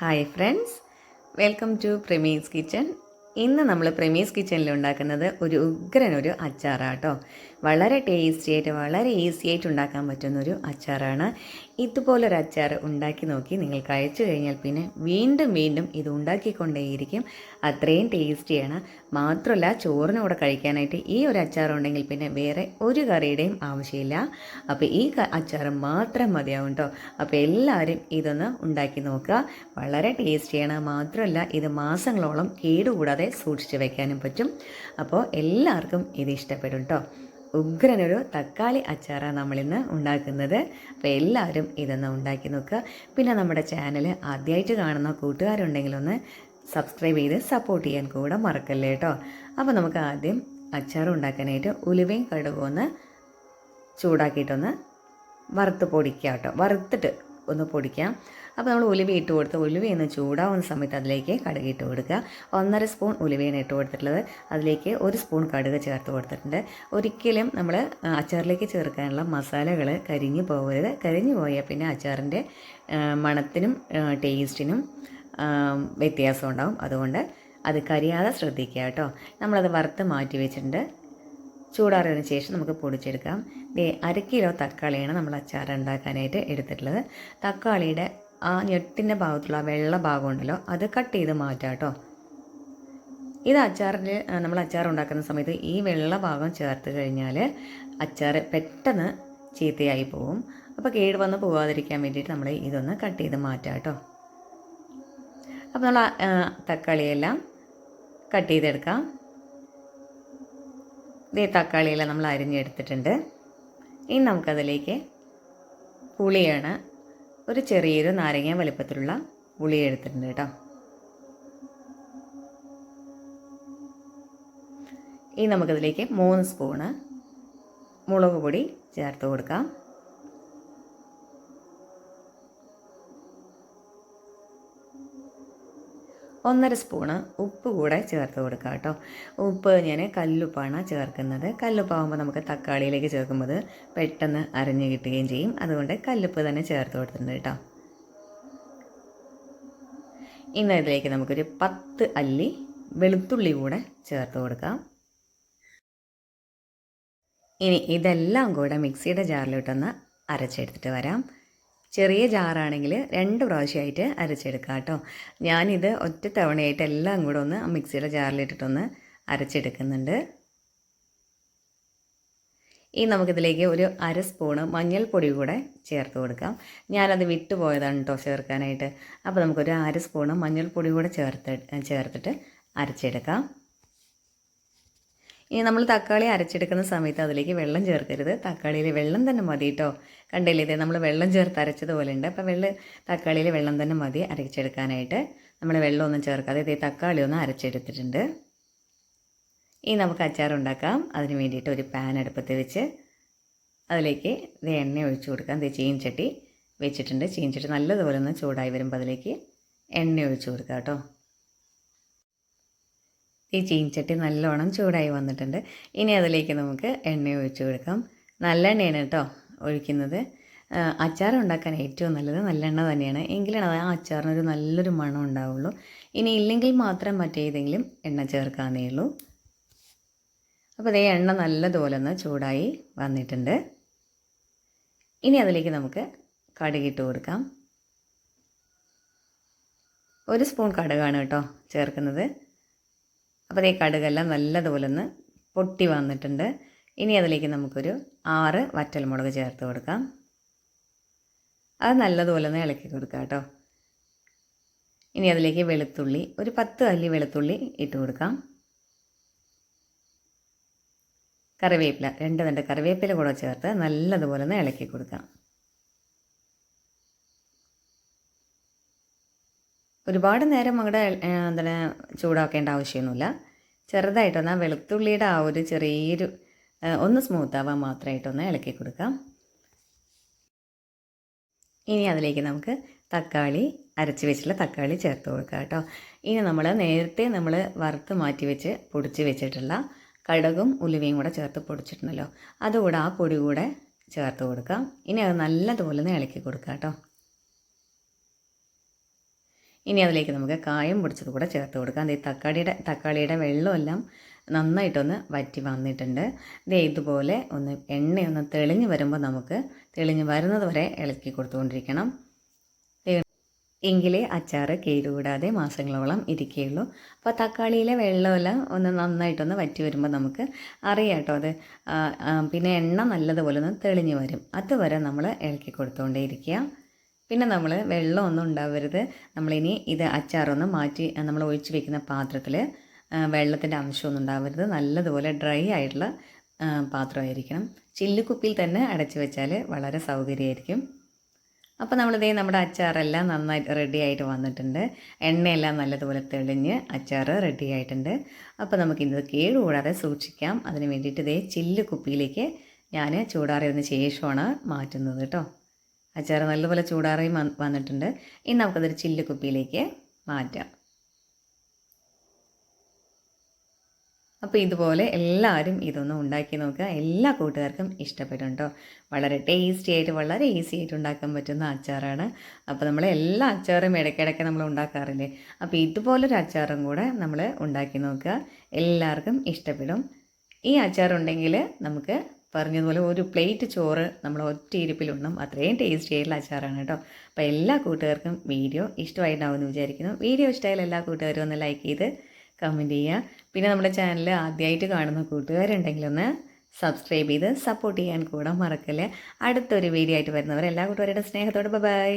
Hi friends. Welcome to Pramees kitchen. ഇന്ന് നമ്മൾ പ്രമീസ് കിച്ചണിൽ ഉണ്ടാക്കുന്നത് ഒരു ഉഗ്രൻ ഒരു അച്ചാറാട്ടോ. വളരെ ടേസ്റ്റി ആയിട്ട് വളരെ ഈസി ആയിട്ട് ഉണ്ടാക്കാൻ പറ്റുന്ന ഒരു അച്ചാറാണ്. ഇതുപോലൊരു അച്ചാർ ഉണ്ടാക്കി നോക്കി നിങ്ങൾക്ക് അയച്ചു കഴിഞ്ഞാൽ പിന്നെ വീണ്ടും വീണ്ടും ഇത് ഉണ്ടാക്കിക്കൊണ്ടേയിരിക്കും. അത്രയും ടേസ്റ്റിയാണ് മാത്രമല്ല ചോറിന് കൂടെ കഴിക്കാനായിട്ട് ഈ ഒരു അച്ചാർ ഉണ്ടെങ്കിൽ പിന്നെ വേറെ ഒരു കറിയുടെയും ആവശ്യമില്ല. അപ്പോൾ ഈ അച്ചാർ മാത്രം മതിയാവും കേട്ടോ അപ്പോൾ എല്ലാവരും ഇതൊന്ന് ഉണ്ടാക്കി നോക്കുക. വളരെ ടേസ്റ്റിയാണ് മാത്രമല്ല ഇത് മാസങ്ങളോളം കേടുകൂടാതെ സൂക്ഷിച്ച് വയ്ക്കാനും പറ്റും. അപ്പോൾ എല്ലാവർക്കും ഇത് ഇഷ്ടപ്പെടും കേട്ടോ ഉഗ്രനൊരു തക്കാളി അച്ചാറാണ് നമ്മളിന്ന് ഉണ്ടാക്കുന്നത്. അപ്പോൾ എല്ലാവരും ഇതൊന്ന് ഉണ്ടാക്കി നോക്കുക. പിന്നെ നമ്മുടെ ചാനൽ ആദ്യമായിട്ട് കാണുന്ന കൂട്ടുകാരുണ്ടെങ്കിലൊന്ന് സബ്സ്ക്രൈബ് ചെയ്ത് സപ്പോർട്ട് ചെയ്യാൻ കൂടെ മറക്കല്ലേ കേട്ടോ അപ്പോൾ നമുക്ക് ആദ്യം അച്ചാർ ഉണ്ടാക്കാനായിട്ട് ഉലുവയും കടുകും ഒന്ന് ചൂടാക്കിയിട്ടൊന്ന് വറുത്ത് പൊടിക്കാം കേട്ടോ വറുത്തിട്ട് ഒന്ന് പൊടിക്കാം. അപ്പോൾ നമ്മൾ ഉലുവ ഇട്ട് കൊടുത്ത് ഉലുവയൊന്ന് ചൂടാവുന്ന സമയത്ത് അതിലേക്ക് കടുക് ഇട്ട് കൊടുക്കുക. ഒന്നര സ്പൂൺ ഉലുവയാണ് ഇട്ട് കൊടുത്തിട്ടുള്ളത്. അതിലേക്ക് ഒരു സ്പൂൺ കടുക് ചേർത്ത് കൊടുത്തിട്ടുണ്ട്. ഒരിക്കലും നമ്മൾ അച്ചാറിലേക്ക് ചേർക്കാനുള്ള മസാലകൾ കരിഞ്ഞു പോകരുത്. കരിഞ്ഞു പോയാൽ പിന്നെ അച്ചാറിന്റെ മണത്തിനും ടേസ്റ്റിനും വ്യത്യാസം ഉണ്ടാകും അതുകൊണ്ട് അത് കരിയാതെ ശ്രദ്ധിക്കുക കേട്ടോ. നമ്മളത് വറുത്ത് മാറ്റി വെച്ചിട്ടുണ്ട്. ചൂടാറിയതിന് ശേഷം നമുക്ക് പൊടിച്ചെടുക്കാം. അര കിലോ തക്കാളിയാണ് നമ്മൾ അച്ചാർ ഉണ്ടാക്കാനായിട്ട് എടുത്തിട്ടുള്ളത്. തക്കാളിയുടെ ആ ഞെട്ടിന്റെ ഭാഗത്തുള്ള ആ വെള്ള ഭാഗം ഉണ്ടല്ലോ അത് കട്ട് ചെയ്ത് മാറ്റാം കേട്ടോ ഇത് അച്ചാറിൽ നമ്മൾ അച്ചാർ ഉണ്ടാക്കുന്ന സമയത്ത് ഈ വെള്ള ഭാഗം ചേർത്ത് കഴിഞ്ഞാൽ അച്ചാർ പെട്ടെന്ന് ചീത്തയായി പോവും. അപ്പോൾ കേട് വന്ന് പോകാതിരിക്കാൻ വേണ്ടിയിട്ട് നമ്മൾ ഇതൊന്ന് കട്ട് ചെയ്ത് മാറ്റാം കേട്ടോ അപ്പോൾ നമ്മൾ തക്കാളിയെല്ലാം കട്ട് ചെയ്തെടുക്കാം. ഇതേ തക്കാളിയെല്ലാം നമ്മൾ അരിഞ്ഞെടുത്തിട്ടുണ്ട്. ഇനി നമുക്കതിലേക്ക് പുളിയാണ് ഒരു ചെറിയൊരു നാരങ്ങ വലിപ്പത്തിലുള്ള ഉളി എടുത്തിട്ടുണ്ട് കേട്ടോ. ഇനി നമുക്കതിലേക്ക് മൂന്ന് സ്പൂണ് മുളക് പൊടി ചേർത്ത് കൊടുക്കാം. ഒന്നര സ്പൂണ് ഉപ്പ് കൂടെ ചേർത്ത് കൊടുക്കുക കേട്ടോ. ഉപ്പ് ഞാൻ കല്ലുപ്പാണ് ചേർക്കുന്നത്. കല്ലുപ്പാകുമ്പോൾ നമുക്ക് തക്കാളിയിലേക്ക് ചേർക്കുമ്പോൾ പെട്ടെന്ന് അരഞ്ഞു കിട്ടുകയും ചെയ്യും. അതുകൊണ്ട് കല്ലുപ്പ് തന്നെ ചേർത്ത് കൊടുത്തിട്ടുണ്ട് കേട്ടോ. ഇന്ന് ഇതിലേക്ക് നമുക്കൊരു പത്ത് അല്ലി വെളുത്തുള്ളി കൂടെ ചേർത്ത് കൊടുക്കാം. ഇനി ഇതെല്ലാം കൂടെ മിക്സിയുടെ ജാറിലോട്ടൊന്ന് അരച്ചെടുത്തിട്ട് വരാം. ചെറിയ ജാറാണെങ്കിൽ രണ്ട് പ്രാവശ്യമായിട്ട് അരച്ചെടുക്കാം കേട്ടോ. ഞാനിത് ഒറ്റ തവണയായിട്ട് എല്ലാം കൂടെ ഒന്ന് മിക്സിയുടെ ജാറിലിട്ടിട്ടൊന്ന് അരച്ചെടുക്കുന്നുണ്ട്. ഇനി നമുക്കിതിലേക്ക് ഒരു അര സ്പൂണ് മഞ്ഞൾപ്പൊടി കൂടെ ചേർത്ത് കൊടുക്കാം. ഞാനത് വിട്ടുപോയതാണ് കേട്ടോ ചേർക്കാനായിട്ട്. അപ്പോൾ നമുക്കൊരു അര സ്പൂണ് മഞ്ഞൾപ്പൊടി കൂടെ ചേർത്ത് ചേർത്തിട്ട് അരച്ചെടുക്കാം. ഇനി നമ്മൾ തക്കാളി അരച്ചെടുക്കുന്ന സമയത്ത് അതിലേക്ക് വെള്ളം ചേർക്കരുത്. തക്കാളിയിൽ വെള്ളം തന്നെ മതി കേട്ടോ. കണ്ടില്ലേ ഇതേ? നമ്മൾ വെള്ളം ചേർത്ത് അരച്ചതുപോലെ ഉണ്ട് അപ്പോൾ വെള്ളം തക്കാളിയിൽ വെള്ളം തന്നെ മതി അരച്ചെടുക്കാനായിട്ട്. നമ്മൾ വെള്ളമൊന്നും ചേർക്കാതെ ഇതേ തക്കാളി ഒന്ന് അരച്ചെടുത്തിട്ടുണ്ട്. ഇനി നമുക്ക് അച്ചാർ ഉണ്ടാക്കാം. അതിന് വേണ്ടിയിട്ട് ഒരു പാൻ അടുപ്പത്ത് വെച്ച് അതിലേക്ക് ഇത് എണ്ണ ഒഴിച്ച് കൊടുക്കാം. ഇത് ചീൻചട്ടി വെച്ചിട്ടുണ്ട്. ചീൻചട്ടി നല്ലതുപോലെ ഒന്ന് ചൂടായി വരുമ്പോൾ അതിലേക്ക് എണ്ണ ഒഴിച്ച് കൊടുക്കാം കേട്ടോ. ഈ ചീൻചട്ടി നല്ലോണം ചൂടായി വന്നിട്ടുണ്ട്. ഇനി അതിലേക്ക് നമുക്ക് എണ്ണ ഒഴിച്ചു കൊടുക്കാം. നല്ലെണ്ണയാണ് കേട്ടോ ഒഴിക്കുന്നത്. അച്ചാർ ഉണ്ടാക്കാൻ ഏറ്റവും നല്ലത് നല്ലെണ്ണ തന്നെയാണ്. എങ്കിലാണ് അത് ആ അച്ചാറിനൊരു നല്ലൊരു മണം ഉണ്ടാവുള്ളൂ. ഇനി ഇല്ലെങ്കിൽ മാത്രം മറ്റേതെങ്കിലും എണ്ണ ചേർക്കാന്നേ ഉള്ളൂ. അപ്പോൾ അതേ എണ്ണ നല്ലതുപോലെ ഒന്ന് ചൂടായി വന്നിട്ടുണ്ട്. ഇനി അതിലേക്ക് നമുക്ക് കടുകിട്ട് കൊടുക്കാം. ഒരു സ്പൂൺ കടുകാണ് കേട്ടോ ചേർക്കുന്നത്. അപ്പോൾ ഈ കടുകെല്ലാം നല്ലതുപോലെ ഒന്ന് പൊട്ടി വന്നിട്ടുണ്ട്. ഇനി അതിലേക്ക് നമുക്കൊരു ആറ് വറ്റൽമുളക് ചേർത്ത് കൊടുക്കാം. അത് നല്ലതുപോലെ ഒന്ന് ഇളക്കി കൊടുക്കാം കേട്ടോ. ഇനി അതിലേക്ക് വെളുത്തുള്ളി ഒരു പത്ത് അല്ലി വെളുത്തുള്ളി ഇട്ട് കൊടുക്കാം. കറിവേപ്പില രണ്ട് രണ്ട് കറിവേപ്പില കൂടെ ചേർത്ത് നല്ലതുപോലെ ഒന്ന് ഇളക്കി കൊടുക്കാം. ഒരുപാട് നേരം അങ്ങോട്ട് എന്താണ് ചൂടാക്കേണ്ട ആവശ്യമൊന്നുമില്ല ചെറുതായിട്ടൊന്ന് ആ വെളുത്തുള്ളിയുടെ ആ ഒരു ചെറിയൊരു ഒന്ന് സ്മൂത്ത് ആവാൻ മാത്രമായിട്ടൊന്ന് ഇളക്കി കൊടുക്കാം. ഇനി അതിലേക്ക് നമുക്ക് തക്കാളി അരച്ച് വെച്ചിട്ടുള്ള തക്കാളി ചേർത്ത് കൊടുക്കുക കേട്ടോ. ഇനി നമ്മൾ നേരത്തെ നമ്മൾ വറുത്ത് മാറ്റി വെച്ച് പൊടിച്ച് വെച്ചിട്ടുള്ള കടുകും ഉലുവയും കൂടെ ചേർത്ത് പൊടിച്ചിട്ടുണ്ടല്ലോ. അതുകൂടെ ആ പൊടി കൂടെ ചേർത്ത് കൊടുക്കാം. ഇനി അത് നല്ലതുപോലെ ഒന്ന് ഇളക്കി കൊടുക്കാം കേട്ടോ. ഇനി അതിലേക്ക് നമുക്ക് കായം പൊടിച്ചത് കൂടെ ചേർത്ത് കൊടുക്കാം. ഈ തക്കാളിയുടെ തക്കാളിയുടെ വെള്ളമെല്ലാം നന്നായിട്ടൊന്ന് വറ്റി വന്നിട്ടുണ്ട്. ദേ ഇതുപോലെ ഒന്ന് എണ്ണയൊന്ന് തെളിഞ്ഞ് വരുമ്പോൾ നമുക്ക് തെളിഞ്ഞ് വരുന്നത് വരെ ഇളക്കി കൊടുത്തുകൊണ്ടിരിക്കണം. എങ്കിലേ അച്ചാർ കേടുകൂടാതെ മാസങ്ങളോളം ഇരിക്കുകയുള്ളൂ. അപ്പോൾ തക്കാളിയിലെ വെള്ളമെല്ലാം ഒന്ന് നന്നായിട്ടൊന്ന് വറ്റി വരുമ്പോൾ നമുക്ക് അറിയാം കേട്ടോ അത് പിന്നെ എണ്ണ നല്ലതുപോലെ ഒന്ന് തെളിഞ്ഞ് വരും. അതുവരെ നമ്മൾ ഇളക്കി കൊടുത്തുകൊണ്ടേ ഇരിക്കുക പിന്നെ നമ്മൾ വെള്ളമൊന്നും ഉണ്ടാവരുത്. നമ്മളിനി ഇത് അച്ചാറൊന്ന് മാറ്റി നമ്മൾ ഒഴിച്ച് വെക്കുന്ന പാത്രത്തിൽ വെള്ളത്തിന്റെ അംശമൊന്നും ഉണ്ടാവരുത്. നല്ലതുപോലെ ഡ്രൈ ആയിട്ടുള്ള പാത്രമായിരിക്കണം. ചില്ലുക്കുപ്പിയിൽ തന്നെ അടച്ചു വെച്ചാൽ വളരെ സൗകര്യമായിരിക്കും. അപ്പോൾ നമ്മളിതേ നമ്മുടെ അച്ചാറെല്ലാം നന്നായിട്ട് റെഡി ആയിട്ട് വന്നിട്ടുണ്ട്. എണ്ണയെല്ലാം നല്ലതുപോലെ തെളിഞ്ഞ് അച്ചാർ റെഡി ആയിട്ടുണ്ട്. അപ്പോൾ നമുക്കിത് കേടുകൂടാതെ സൂക്ഷിക്കാം. അതിന് വേണ്ടിയിട്ട് ഇതേ ചില്ല് കുപ്പിയിലേക്ക് ഞാൻ ചൂടാറിയതിന് ശേഷമാണ് മാറ്റുന്നത് കേട്ടോ. അച്ചാർ നല്ലപോലെ ചൂടാറായി വന്നിട്ടുണ്ട്. ഇനി നമുക്കതൊരു ചില്ല് കുപ്പിയിലേക്ക് മാറ്റാം. അപ്പോൾ ഇതുപോലെ എല്ലാവരും ഇതൊന്ന് ഉണ്ടാക്കി നോക്കുക. എല്ലാ കൂട്ടുകാർക്കും ഇഷ്ടപ്പെടും കേട്ടോ വളരെ ടേസ്റ്റി ആയിട്ട് വളരെ ഈസി ആയിട്ട് ഉണ്ടാക്കാൻ പറ്റുന്ന അച്ചാറാണ്. അപ്പോൾ നമ്മൾ എല്ലാ അച്ചാറും ഇടയ്ക്കിടയ്ക്ക് നമ്മൾ ഉണ്ടാക്കാറില്ലേ? അപ്പോൾ ഇതുപോലൊരു അച്ചാറും കൂടെ നമ്മൾ ഉണ്ടാക്കി നോക്കുക. എല്ലാവർക്കും ഇഷ്ടപ്പെടും. ഈ അച്ചാറുണ്ടെങ്കിൽ നമുക്ക് പറഞ്ഞതുപോലെ ഒരു പ്ലേറ്റ് ചോറ് നമ്മൾ ഒറ്റ ഇരിപ്പിലുണ്ടും അത്രയും ടേസ്റ്റി ആയിട്ടുള്ള അച്ചാറാണ് കേട്ടോ. അപ്പോൾ എല്ലാ കൂട്ടുകാർക്കും വീഡിയോ ഇഷ്ടമായിട്ടുണ്ടാവുമെന്ന് വിചാരിക്കുന്നു. വീഡിയോ ഇഷ്ടമായാലും എല്ലാ കൂട്ടുകാരും ഒന്ന് ലൈക്ക് ചെയ്ത് കമന്റ് ചെയ്യുക. പിന്നെ നമ്മുടെ ചാനൽ ആദ്യമായിട്ട് കാണുന്ന കൂട്ടുകാരുണ്ടെങ്കിൽ ഒന്ന് സബ്സ്ക്രൈബ് ചെയ്ത് സപ്പോർട്ട് ചെയ്യാൻ കൂടെ മറക്കല്ലേ. അടുത്തൊരു വീഡിയോ ആയിട്ട് വരുന്നവർ എല്ലാ കൂട്ടുകാരുടെ സ്നേഹത്തോടെ ബൈ